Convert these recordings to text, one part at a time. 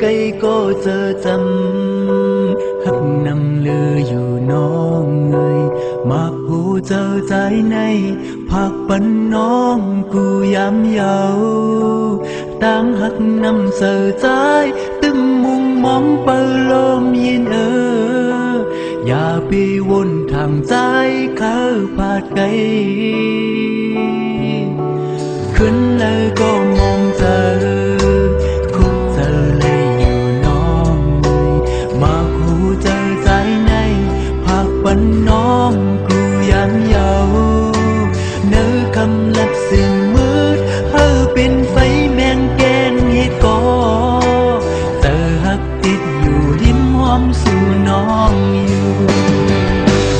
cây cô sơ tâm hấp năm lừa dù non người mà hù sơ trái này phạt bánh non cù dám giàu tang hấp năm sơ trái từng muôn món bơ lôm yên ơ อย่าไปวนทางซ้ายเข้าพาดไกลขึ้นแล้วก็มองเธอ วันน้องกูยังเยาเนื้อคำลับสิ่งมืดเฮอเป็นไฟแมงแกนเหตุก่อเตอหักติดอยู่ริมหอมสู่น้องอยู่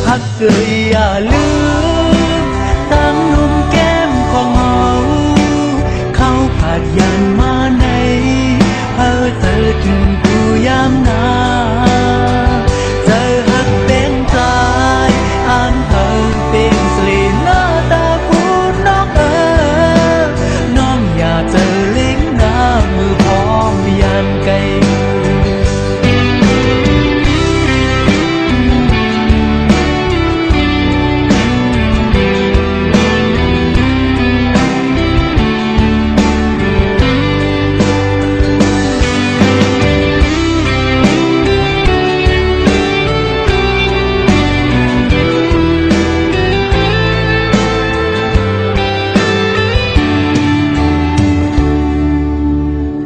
ฮักเกยอย่าลืม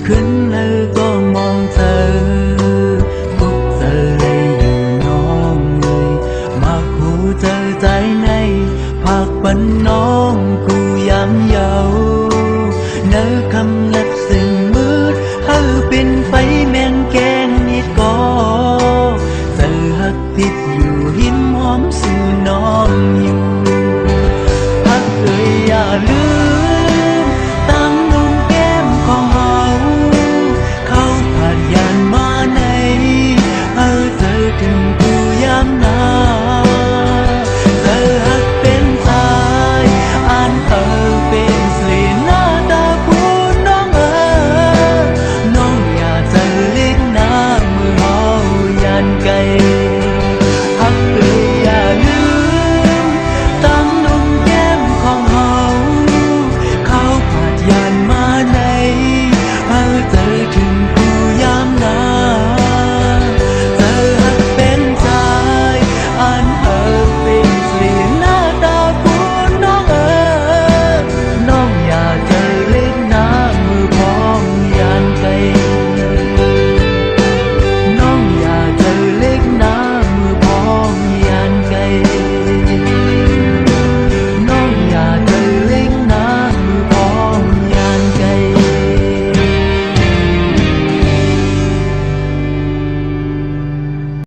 ขึ้นแล้วก็มองเธอพบเธอเลยอยู่น้องเลยมาคู่เจอใจในผักปันน้องกูย้ำเยาเนื้อคำเล็บสิ่งมืดเฮาเป็นไฟแมงแกงนิดก็เธอหักติดอยู่หิมหอมสู่น้องอยู่